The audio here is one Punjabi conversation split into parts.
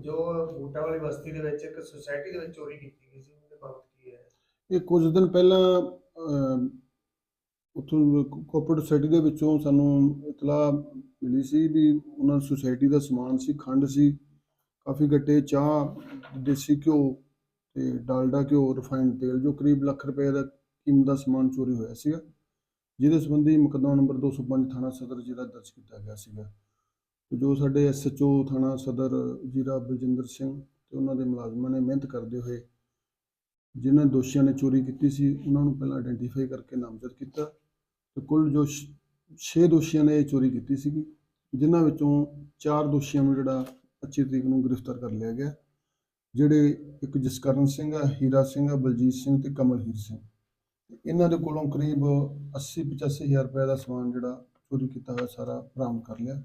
ਜੋ ਬੂਟਾ ਵਾਲੀ ਬਸਤੀ ਦੇ ਵਿੱਚ ਇੱਕ ਸੁਸਾਇਟੀ ਦੇ ਵਿੱਚ ਚੋਰੀ ਕੀਤੀ ਗਈ ਸੀ ਉਹਦੇ ਬਾਬਤ ਕੀ ਹੈ? ਇਹ ਕੁਝ ਦਿਨ ਪਹਿਲਾਂ ਅਹ, ਉੱਥੋਂ ਕੋਪਰੇਟ ਸੁਸਾਇਟੀ ਦੇ ਵਿੱਚੋਂ ਸਾਨੂੰ ਇਤਲਾਹ ਮਿਲੀ ਸੀ ਵੀ ਉਹਨਾਂ ਸੁਸਾਇਟੀ ਦਾ ਸਮਾਨ ਸੀ ਖੰਡ ਸੀ ਕਾਫੀ ਗੱਟੇ ਚਾਹ ਦੇਸੀ ਘਿਓ ਤੇ ਡਾਲਡਾ ਘਿਓ ਰਿਫਾਈਨਡ ਤੇਲ ਜੋ ਕਰੀਬ ਲੱਖ ਰੁਪਏ ਦਾ ਕੀਮਤ ਦਾ ਸਮਾਨ ਚੋਰੀ ਹੋਇਆ ਸੀਗਾ। ਜਿਹਦੇ ਸੰਬੰਧੀ ਮੁਕੱਦਮਾ ਨੰਬਰ 205 ਥਾਣਾ ਸਦਰ ਜ਼ਿਲ੍ਹਾ ਦਰਜ ਕੀਤਾ ਗਿਆ ਸੀਗਾ। ਜੋ ਸਾਡੇ ਐਸਐਚਓ ਥਾਣਾ ਸਦਰ ਜੀਰਾ ਬਲਜਿੰਦਰ ਸਿੰਘ ਤੇ ਉਹਨਾਂ ਦੇ ਮੁਲਾਜ਼ਮਾਂ ਨੇ ਮਿਹਨਤ ਕਰਦੇ ਹੋਏ ਜਿਨ੍ਹਾਂ ਦੋਸ਼ੀਆਂ ਨੇ ਚੋਰੀ ਕੀਤੀ ਸੀ, ਉਹਨਾਂ ਨੂੰ ਪਹਿਲਾਂ ਆਇਡੈਂਟੀਫਾਈ ਕਰਕੇ ਨਾਮਜ਼ਦ ਕੀਤਾ ਤੇ ਕੁੱਲ ਜੋ 6 ਦੋਸ਼ੀਆਂ ਨੇ ਇਹ ਚੋਰੀ ਕੀਤੀ ਸੀਗੀ, ਜਿਨ੍ਹਾਂ ਵਿੱਚੋਂ 4 ਦੋਸ਼ੀਆਂ ਨੂੰ ਜਿਹੜਾ 25 ਤਰੀਕ ਨੂੰ ਗ੍ਰਿਫਤਾਰ ਕਰ ਲਿਆ ਗਿਆ, ਜਿਹੜੇ ਇੱਕ ਜਸਕਰਨ ਸਿੰਘ ਆ, ਹੀਰਾ ਸਿੰਘ ਆ, ਬਲਜੀਤ ਸਿੰਘ ਤੇ ਕਮਲਹੀਰ ਸਿੰਘ। ਇਹਨਾਂ ਦੇ ਕੋਲੋਂ ਕਰੀਬ 80 85 ਹਜ਼ਾਰ ਰੁਪਏ ਦਾ ਸਮਾਨ ਜਿਹੜਾ ਚੋਰੀ ਕੀਤਾ ਹੋਇਆ ਸਾਰਾ ਬਰਾਮਦ ਕਰ ਲਿਆ।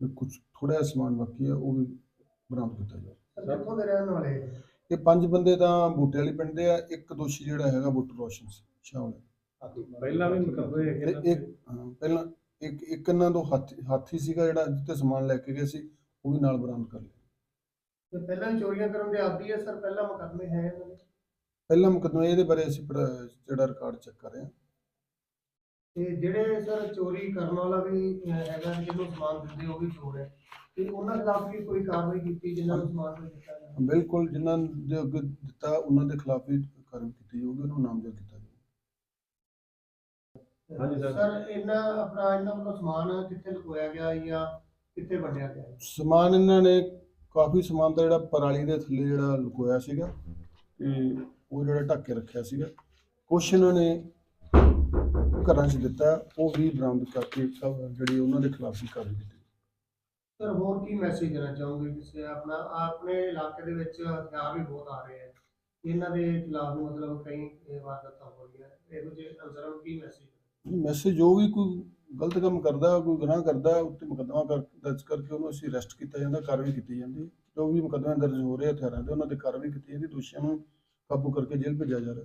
ਤੇ ਕੁਝ ਥੋੜਾ ਸਮਾਨ ਬਾਕੀ ਆ ਉਹ ਵੀ ਬਰਾਮਦ ਕੀਤਾ ਜਾਊ ਸਰ ਕਿੱਥੋਂ ਦੇ ਰਹਿਣ ਵਾਲੇ ਇਹ? ਪੰਜ ਬੰਦੇ ਤਾਂ ਬੂਟੇ ਵਾਲੀ ਪਿੰਡ ਦੇ ਆ ਇੱਕ ਦੋਸ਼ੀ ਜਿਹੜਾ ਹੈਗਾ ਬੁੱਟ ਰੋਸ਼ਨ ਸ਼ਾਮਲ ਪਹਿਲਾਂ ਵੀ ਮੁਕੱਦਮੇ ਹੈਗੇ ਤੇ ਇਹਨਾਂ ਇੱਕ ਹਾਂ, ਪਹਿਲਾਂ ਇੱਕ ਇੱਕ ਇਹਨਾਂ ਤੋਂ ਹਾਥੀ ਹਾਥੀ ਸੀਗਾ ਜਿਹੜਾ ਜਿੱਤੇ ਸਮਾਨ ਲੈ ਕੇ ਗਏ ਸੀ ਉਹ ਵੀ ਨਾਲ ਬਰਾਮਦ ਕਰ ਲਿਆ। ਤੇ ਪਹਿਲਾਂ ਵੀ ਚੋਰੀਆਂ ਕਰਨ ਦੇ ਆਦੀ ਹੈ ਸਰ ਪਹਿਲਾਂ ਮੁਕੱਦਮੇ ਹੈ ਇਹਨਾਂ ਦੇ? ਪਹਿਲਾ ਮੁਕੱਦਮਾ ਇਹਦੇ ਬਾਰੇ ਅਸੀਂ ਪੜ੍ਹਾ- ਜਿਹੜਾ ਰਿਕਾਰਡ ਚੈੱਕ ਕਰ ਰਹੇ ਹਾਂ। ਤੇ ਜਿਹੜੇ ਸਰ ਚੋਰੀ ਕਰਨ ਵਾਲਾ ਵੀ ਹੈਗਾ ਜਿਹਨੂੰ ਸਮਾਨ ਦਿੰਦੇ ਉਹ ਵੀ ਚੋਰ ਹੈ। ਤੇ ਉਹਨਾਂ ਖਿਲਾਫ ਵੀ ਕੋਈ ਕਾਰਵਾਈ ਕੀਤੀ ਜਿਨ੍ਹਾਂ ਨੂੰ ਸਮਾਨ ਦਿੱਤਾ ਗਿਆ ਬਿਲਕੁਲ ਜਿਨ੍ਹਾਂ ਦੇ ਅੱਗੇ ਦਿੱਤਾ ਉਹਨਾਂ ਦੇ ਖਿਲਾਫ ਵੀ ਕਾਰਵਾਈ ਕੀਤੀ ਜਾਊਗੀ ਉਹਨਾਂ ਨੂੰ ਨਾਮਜ਼ਦ ਕੀਤਾ ਜਾਊਗਾ। ਹਾਂਜੀ ਸਰ। ਸਰ ਇਹਨਾਂ ਆਪਣਾ ਇਹਨਾਂ ਵੱਲੋਂ ਸਮਾਨ ਕਿੱਥੇ ਲੁਕੋਇਆ ਗਿਆ ਜਾਂ ਕਿੱਥੇ ਵੰਡਿਆ ਗਿਆ? ਹੈ? ਸਮਾਨ ਇਹਨਾਂ ਨੇ ਕਾਫੀ ਸਮਾਨ ਤਾਂ ਜਿਹੜਾ ਪਰਾਲੀ ਦੇ ਥੱਲੇ ਜਿਹੜਾ ਲੁਕੋਇਆ ਸੀਗਾ ਤੇ ਉਹ ਜਿਹੜਾ ਢੱਕ ਕੇ ਰੱਖਿਆ ਸੀਗਾ। ਕੁਛ ਇਹਨਾਂ ਨੇ ਘਰਾਂ 'ਚ ਦਿੱਤਾ ਉਹ ਵੀ ਬਰਾਮਦ ਕਰਕੇ ਜਿਹੜੀ ਉਹਨਾਂ ਦੇ ਖਿਲਾਫ ਵੀ ਕਾਰਵਾਈ ਕੀਤੀ। ਸਰ ਹੋਰ ਕੀ ਮੈਸੇਜ ਦੇਣਾ ਚਾਹੋਗੇ ਕਿਸੇ ਆਪਣਾ ਆਪਣੇ ਇਲਾਕੇ ਦੇ ਵਿੱਚ ਹਥਿਆਰ ਵੀ ਬਹੁਤ ਆ ਰਹੇ ਹੈ ਇਹਨਾਂ ਦੇ ਖਿਲਾਫ ਮਤਲਬ ਕਈ ਵਾਰਦਾਤਾਂ ਹੋ ਰਹੀਆਂ ਇਹੋ ਜਿਹੇ ਨੂੰ ਕੀ ਮੈਸੇਜ ਮੈਸੇਜ ਜੋ ਵੀ ਕੋਈ ਗਲਤ ਕੰਮ ਕਰਦਾ ਕੋਈ ਗੁਨਾਹ ਕਰਦਾ ਉੱਤੇ ਮੁਕੱਦਮਾ ਕਰ ਦਰਜ ਕਰਕੇ ਉਹਨੂੰ ਅਸੀਂ ਅਰੈਸਟ ਕੀਤਾ ਜਾਂਦਾ ਕਾਰਵਾਈ ਕੀਤੀ ਜਾਂਦੀ। ਜੋ ਵੀ ਮੁਕੱਦਮੇ ਦਰਜ ਹੋ ਰਹੇ ਹਥਿਆਰਾਂ ਦੇ ਉਹਨਾਂ ਤੇ ਕਾਰਵਾਈ ਕੀਤੀ ਜਾਂਦੀ ਦੋਸ਼ੀਆਂ ਨੂੰ ਕਾਬੂ ਕਰਕੇ ਜੇਲ੍ਹ ਭੇਜਿਆ ਜਾ ਰਿਹਾ।